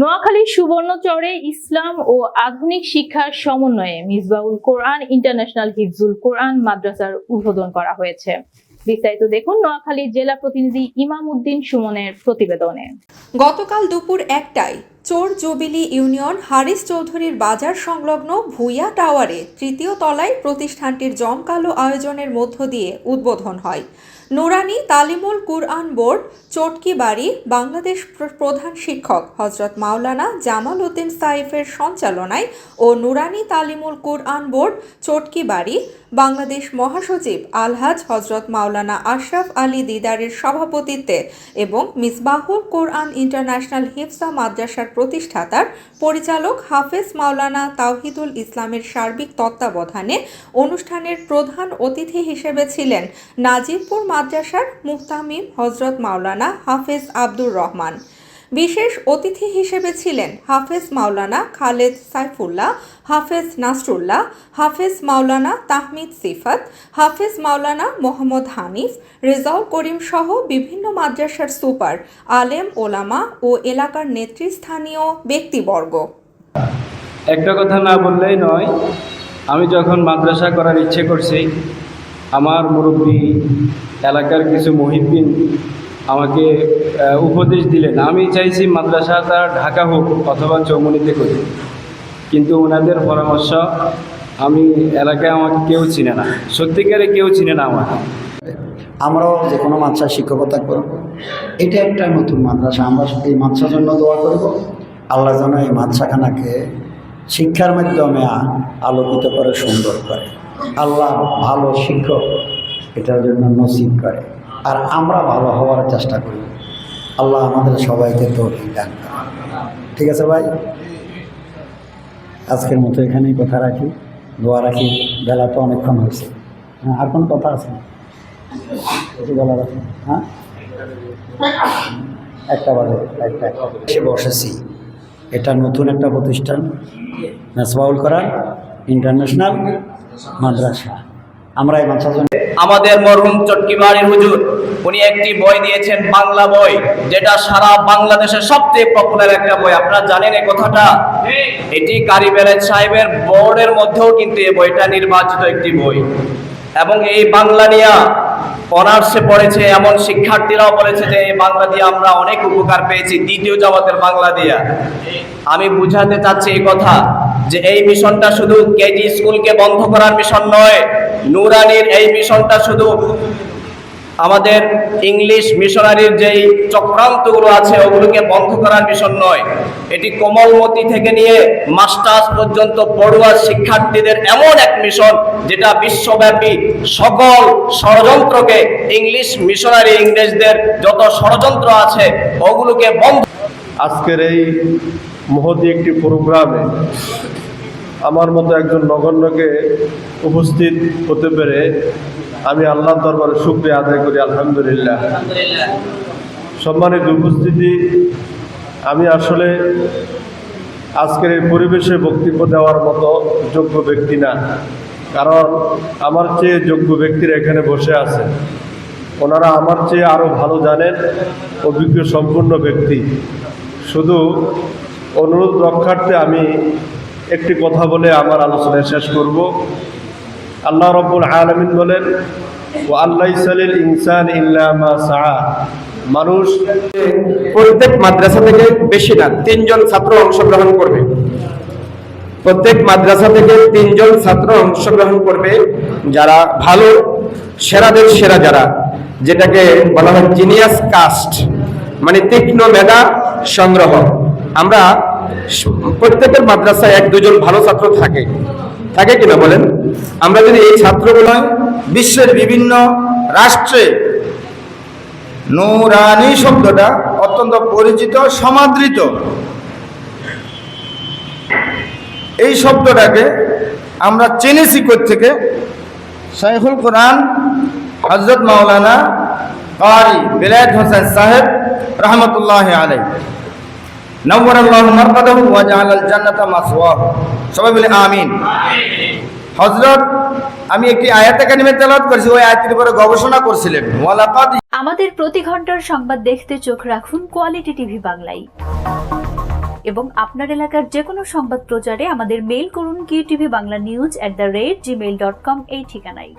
নোয়াখালীর সুবর্ণচরে ইসলাম ও আধুনিক শিক্ষার সমন্বয়ে মিসবাউল কোরআন ইন্টারন্যাশনাল হিফজুল কোরআন মাদ্রাসার উদ্বোধন করা হয়েছে। বিস্তারিত দেখুন নোয়াখালী জেলা প্রতিনিধি ইমাম উদ্দিন সুমনের প্রতিবেদনে। গতকাল দুপুর একটায় চোর জবিলি ইউনিয়ন হারিস চৌধুরীর বাজার সংলগ্ন ভুইয়া টাওয়ারে তৃতীয় তলায় প্রতিষ্ঠানটির জমকালো আয়োজনের মধ্য দিয়ে উদ্বোধন হয়। নুরানি তালিমুল কুরআন বোর্ড, চটকি বাড়ি, বাংলাদেশ প্র- প্রধান শিক্ষক হজরত মাওলানা জামাল উদ্দিন সাইফের সঞ্চালনায় ও নুরানি তালিমুল কুরআন বোর্ড, চটকি বাড়ি, বাংলাদেশ মহাসচিব আলহাজ হজরত মাওলানা আশরাফ আলী দিদারের সভাপতিত্বে এবং মিসবাহুল কোরআন ইন্টারন্যাশনাল হিফসা মাদ্রাসার প্রতিষ্ঠাতার পরিচালক হাফেজ মাওলানা তাওহিদুল ইসলামের সার্বিক তত্ত্বাবধানে অনুষ্ঠানের প্রধান অতিথি হিসেবে ছিলেন নাজিরপুর মাদ্রাসার মুহতামিম হজরত মাওলানা হাফেজ আব্দুর রহমান। বিশেষ অতিথি হিসেবে ছিলেন হাফেজ মাওলানা খালেদ সাইফুল্লাহ, হাফেজ নাসরুল্লাহ, হাফেজ মাওলানা তাহমিদ সিফাত, হাফেজ মাওলানা মোহাম্মদ হানিফ, রেজাউল করিম সহ বিভিন্ন মাদ্রাসার সুপার, আলেম, ওলামা ও এলাকার নেতৃস্থানীয় ব্যক্তিবর্গ। একটা কথা না বললেই নয়, আমি যখন মাদ্রাসা করার ইচ্ছে করছি আমার মুরব্বী এলাকার কিছু মহিদ্দিন আমাকে উপদেশ দিলেন। আমি চাইছি মাদ্রাসা মাদ্রাসাটা ঢাকা হোক অথবা চৌমনিতে করি। কিন্তু ওনাদের পরামর্শ, আমি এলাকায় আমাকে কেউ চিনে না। সত্যিকারে কেউ চিনে না আমাকে। আমরাও যে কোনো মাদ্রাসায় শিক্ষকতা করব। এটা একটা নতুন মাদ্রাসা। আমরা এই মাদ্রাসার জন্য দোয়া করব। আল্লাহ যেন এই মাদ্রাসাখানাকে শিক্ষার মাধ্যমে আলোকিত করে, সুন্দর করে। আল্লাহ ভালো শিক্ষক, এটার জন্য নসিব করে। আর আমরা ভালো হওয়ার চেষ্টা করি। আল্লাহ আমাদের সবাইকে তো দান ঠিক আছে ভাই? আজকের মতো এখানেই কথা রাখি। দোয়া রাখি। বেলা তো অনেকক্ষণ হয়েছে। হ্যাঁ আর কোন কথা আছে? কিছু বলার হ্যাঁ? একটা বাজে একটা। এসে বসেছি। এটা নতুন একটা প্রতিষ্ঠান, মেসবাউল করার ইন্টারন্যাশনাল মাদ্রাসা। আমরা এই মাদ্রাসা আমাদের মরহুম চটকিবাড়ির হুজুর, উনি একটি বই দিয়েছেন, বাংলা বই, যেটা সারা বাংলাদেশের সবচেয়ে পপুলার একটা বই। আপনারা জানেন এই কথাটা? এটি কারি বেলেজ সাহেবের বোর্ডের মধ্যেও কিন্তু এই বইটা নির্বাচিত একটি বই। এবং এই বাংলা নিয়ে অনার্সে পড়েছে, এমন শিক্ষার্থীরাও বলেছে যে এই বাংলা দিয়ে আমরা অনেক উপকার পেয়েছি, দ্বিতীয় জগতের বাংলা দিয়া। আমি বুঝাতে চাচ্ছি এই কথা যে এই মিশনটা শুধু কেজি স্কুলকে বন্ধ করার মিশন নয়, নুরানির এই মিশনটা শুধু আমাদের ইংলিশ মিশনারির যেই চক্রান্তগুলো আছে, ওগুলোকে বন্ধ করার মিশন নয়। এটি কোমলমতি থেকে নিয়ে মাস্টার্স পর্যন্ত পড়ুয়া শিক্ষার্থীদের এমন এক মিশন, যেটা বিশ্বব্যাপী সকল ষড়যন্ত্রকে, ইংলিশ মিশনারি ইংরেজদের যত ষড়যন্ত্র আছে, ওগুলোকে বন্ধ আজকের এই মহতি একটি প্রোগ্রামে আমার মতো একজন নগণ্যকে উপস্থিত হতে পেরে আমি আল্লাহর দরবারে শুক্রিয়া আদায় করি আলহামদুলিল্লাহ। সম্মানিত উপস্থিতি আমি আসলে আজকের এই পরিবেশে বক্তব্য দেওয়ার মতো যোগ্য ব্যক্তি না। কারণ আমার চেয়ে যোগ্য ব্যক্তিরা এখানে বসে আছে ওনারা আমার চেয়ে আরও ভালো জানেন অভিজ্ঞ সম্পূর্ণ ব্যক্তি। শুধু অনুরোধ রক্ষার্থে আমি একটি কথা বলে আমার আলোচনা শেষ করব। আল্লাহ রব্বুল আলমিন বলেন ও আল্লাহ সালিল ইনসান ইল্লামা সাহা মানুষ প্রত্যেক মাদ্রাসা থেকে বেশি না, তিনজন ছাত্র অংশগ্রহণ করবে। প্রত্যেক মাদ্রাসা থেকে তিনজন ছাত্র অংশগ্রহণ করবে, যারা ভালো, সেরাদের সেরা যারা, যেটাকে বলা হয় জিনিয়াস কাস্ট মানে তীক্ষ্ণ মেধা সংগ্রহ। আমরা প্রত্যেকের মাদ্রাসায় এক দুজন ভালো ছাত্র থাকে। থাকে কিনা বলেন? আমরা যদি এই ছাত্রগুলো বিশ্বের বিভিন্ন রাষ্ট্রে নৌরানি শব্দটা অত্যন্ত পরিচিত, সমাদৃত। এই শব্দটাকে আমরা চেনেছি থেকে শাইখুল কোরআন হজরত মাওলানা কারি বেলায়েত হোসেন সাহেব রহমতুল্লাহ আলাই নব্বর আল্লাহ মারকাদাহু ওয়া জাআলাল জান্নাতা সবাই বলে আমিন। হজরত আমি একটি আয়াত একাডেমি তেলাওয়াত করেছি, ওই আয়াতের উপরে গবেষণা করছিলেন। ওয়ালাকাদ আমাদের প্রতি ঘণ্টার সংবাদ দেখতে চোখ রাখুন কোয়ালিটি টিভি বাংলায়। এবং আপনার এলাকার যে কোনো সংবাদ প্রচারে আমাদের মেইল করুন KTV Bangla news at the rate Gmail dot com এই ঠিকানায়।